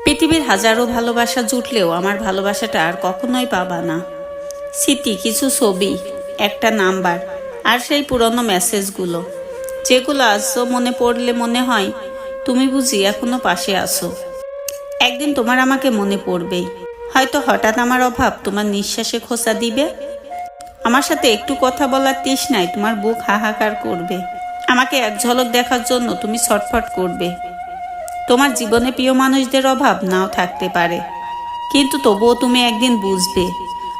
পৃথিবীর হাজারো ভালোবাসা জুটলেও আমার ভালোবাসাটা আর কখনোই পাবা না। স্মৃতি, কিছু ছবি, একটা নাম্বার আর সেই পুরনো মেসেজগুলো, যেগুলো আজও মনে পড়লে মনে হয় তুমি বুঝি এখনও পাশে আসো একদিন তোমার আমাকে মনে পড়বেই। হয়তো হঠাৎ আমার অভাব তোমার নিঃশ্বাসে খোসা দিবে। আমার সাথে একটু কথা বলার তৃষ্ণায় তোমার বুক হাহাকার করবে। আমাকে এক ঝলক দেখার জন্য তুমি ছটফট করবে। তোমার জীবনে প্রিয় মানুষদের অভাব নাও থাকতে পারে। কিন্তু তবুও তুমি একদিন বুঝবে,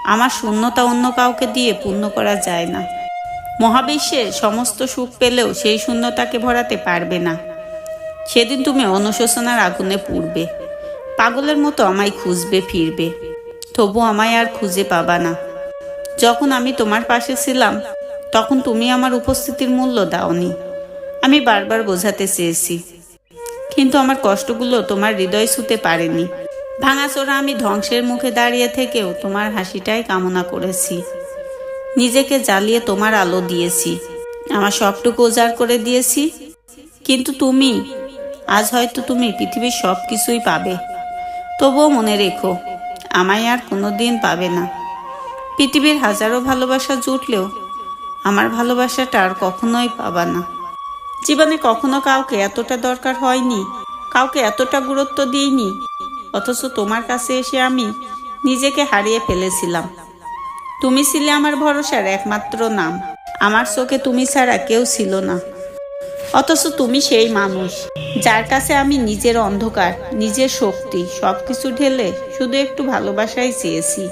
আমার শূন্যতা অন্য কাউকে দিয়ে পূর্ণ করা যায় না। মহাবিশ্বের সমস্ত সুখ পেলেও সেই শূন্যতাকে ভরাতে পারবে না। সেদিন তুমি অনুশোচনার আগুনে পুড়বে, পাগলের মতো আমায় খুঁজবে ফিরবে, তবু আমায় আর খুঁজে পাবা না। যখন আমি তোমার পাশে ছিলাম, তখন তুমি আমার উপস্থিতির মূল্য দাওনি। আমি বারবার বোঝাতে চেয়েছি কিন্তু আমার কষ্টগুলো তোমার হৃদয় ছুতে পারেনি। ভাঙাচোরা আমি ধ্বংসের মুখে দাঁড়িয়ে থেকেও তোমার হাসিটাই কামনা করেছি। নিজেকে জ্বালিয়ে তোমার আলো দিয়েছি। আমার সবটুকু উজাড় করে দিয়েছি। কিন্তু তুমি, আজ হয়তো তুমি পৃথিবীর সব কিছুই পাবে। তবুও মনে রেখো, আমায় আর কোনো দিন পাবে না। পৃথিবীর হাজারো ভালোবাসা জুটলেও আমার ভালোবাসাটা আর কখনোই পাবা না। জীবনে কখনো কাউকে এতটা দরকার হয়নি, কাউকে এতটা গুরুত্ব দিইনি, অথচ তোমার কাছে এসে আমি নিজেকে হারিয়ে ফেলেছিলাম। তুমি ছিলে আমার ভরসার একমাত্র নাম, আমার চোখে তুমি ছাড়া কেউ ছিল না। অথচ তুমি সেই মানুষ, যার কাছে আমি নিজের অন্ধকার, নিজের শক্তি সব কিছু ঢেলে শুধু একটু ভালোবাসাই চেয়েছি।